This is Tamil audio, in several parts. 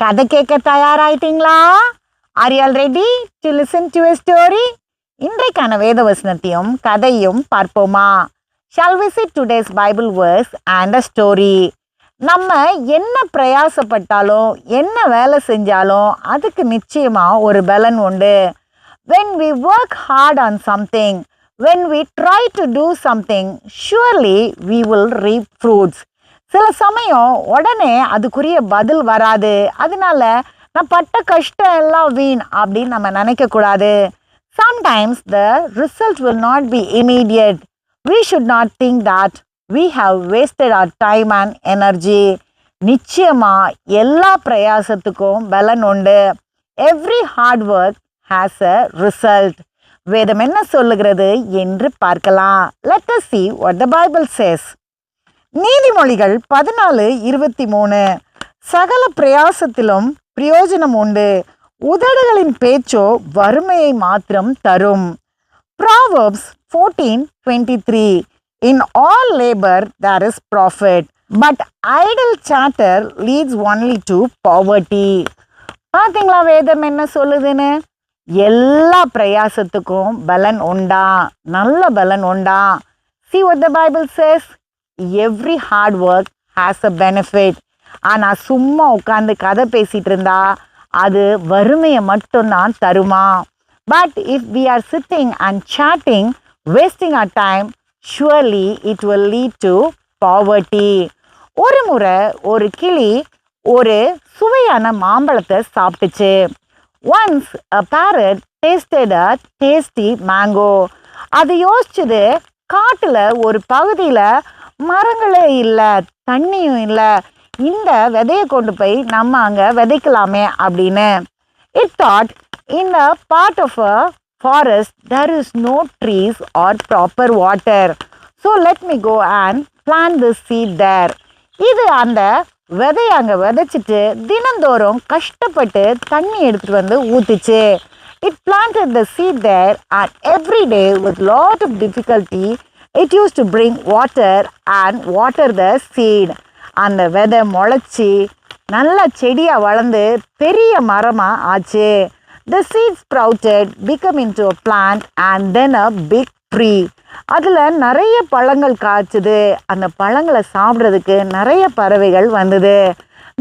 கதை கேட்க தயாராயிட்டீங்களா? Are you ready to listen to story இன்றைக்கான வேத வசனத்தையும் கதையும் பார்ப்போமா? Shall visit today's Bible verse and a story நம்ம என்ன பிரயாசப்பட்டாலும் என்ன வேலை செஞ்சாலும் அதுக்கு நிச்சயமாக ஒரு பலன் உண்டு. When we work hard on something when we try to do something surely we will reap fruits சில சமயம் உடனே அதுக்குரிய பதில் வராது. அதனால நான் பட்ட கஷ்டம் எல்லாம் வீண் அப்படின்னு நம்ம நினைக்கக்கூடாது. Sometimes the result will not be immediate we should not think that we have wasted our time and energy நிச்சயமாக எல்லா பிரயாசத்துக்கும் பலன் உண்டு. Every hard work has a result வேதம் என்ன சொல்லுகிறது என்று பார்க்கலாம். Let us see what the Bible says நீதிமொழிகள் பதினாலு இருபத்தி மூணு சகல பிரயாசத்திலும் பிரயோஜனம் உண்டு. உதடுகளின் பேச்சோ வறுமையை மாத்திரம் தரும். Proverbs fourteen twenty three in all labour there is profit but idle chatter leads only to poverty பார்த்தீங்களா வேதம் என்ன சொல்லுதுன்னு? எல்லா பிரயாசத்துக்கும் பலன் உண்டா? நல்ல பலன் உண்டா? See what the Bible says every hard work has a benefit ஆனால் சும்மா உட்காந்து கதை பேசிகிட்டு இருந்தா அது வறுமையை மட்டும்தான் தருமா? But if we are sitting and chatting wasting a time surely it will lead to poverty ஒரு முறை ஒரு கிளி ஒரு சுவையான மாம்பழத்தை சாப்பிட்டுச்சு. Once a parrot tasted a tasty mango அது யோசிச்சது காட்டில் ஒரு பகுதியில் மரங்களே இல்லை தண்ணியும் இல்லை. இந்த விதையை கொண்டு போய் நம்ம அங்கே விதைக்கலாமே அப்படின்னு. It thought in part of a forest there is no trees or proper water so let me go and plant this seed there இது அந்த விதையை அங்கே விதைச்சிட்டு தினந்தோறும் கஷ்டப்பட்டு தண்ணி எடுத்துகிட்டு வந்து ஊற்றுச்சு it plant the seed there and every day with lot of difficulty it used to bring water and water the seed அந்த விதை முளைச்சி நல்ல செடியாக வளர்ந்து பெரிய மரமாக ஆச்சு. The seed sprouted become into a plant and then a big tree அதில் நிறைய பழங்கள் காய்ச்சுது. அந்த பழங்களை சாப்பிட்றதுக்கு நிறைய பறவைகள் வந்தது.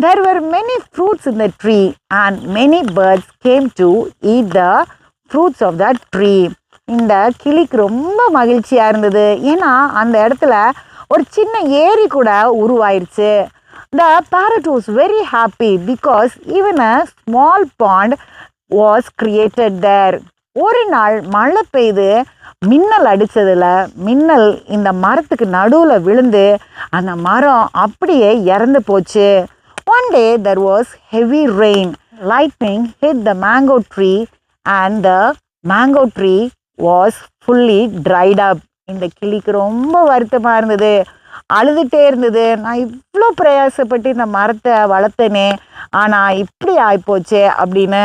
There were many fruits in the tree and many birds came to eat the fruits of the tree இந்த கிளிக்கு ரொம்ப மகிழ்ச்சியாக இருந்தது. ஏன்னா அந்த இடத்துல ஒரு சின்ன ஏரி கூட உருவாயிருச்சு. The parrot was very happy because even a small pond was created there ஒரு நாள் மழை பெய்து மின்னல் அடித்ததில் மின்னல் இந்த மரத்துக்கு நடுவில் விழுந்து அந்த மரம் அப்படியே இறந்து போச்சு. One day there was heavy rain lightning hit the mango tree and the mango tree was fully dried up இந்த கிளிக்கு ரொம்ப வருத்தமாக இருந்தது. அழுதுகிட்டே இருந்தது. நான் இவ்வளோ பிரயாசப்பட்டு இந்த மரத்தை வளர்த்தனே. ஆனால் இப்படி ஆகிப்போச்சே அப்படின்னு.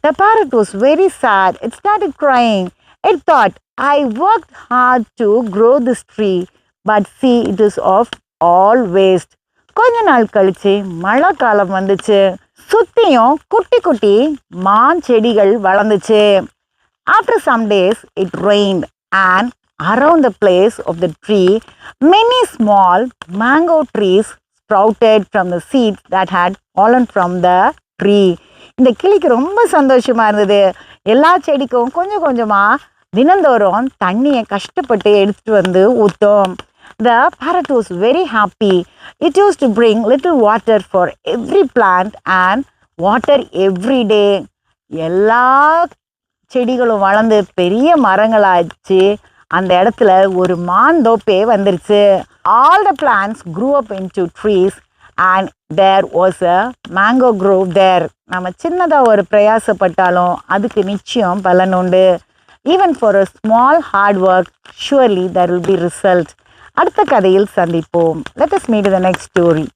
The parrot was very sad it's not it crying it thought I work hard to grow this tree but see it is of all waste கொஞ்ச நாள் கழிச்சு மழை காலம் வந்துச்சு. சுற்றியும் குட்டி குட்டி மான் செடிகள் வளர்ந்துச்சு. After some days it rain and around the place of the tree many small mango trees sprouted from the seeds that had fallen from the tree. இந்த கிளிக்கு ரொம்ப சந்தோஷமாக இருந்தது எல்லா செடிக்கும் கொஞ்சம் கொஞ்சமாக தினந்தோறும் தண்ணியை கஷ்டப்பட்டு எடுத்துகிட்டு வந்து ஊற்றும் the parrot was very happy it used to bring little water for every plant and water every day எல்லா செடிகளும் வளர்ந்து பெரிய மரங்களாச்சு. அந்த இடத்துல ஒரு மாந்தோப்பே வந்துருச்சு. All the plants grew up into trees and there was a mango grove there நம்ம சின்னதாக ஒரு பிரயாசப்பட்டாலும் அதுக்கு நிச்சயம் பலன் உண்டு. Even for a small hard work surely there will be result அடுத்த கதையில் சந்திப்போம். Let us meet the next story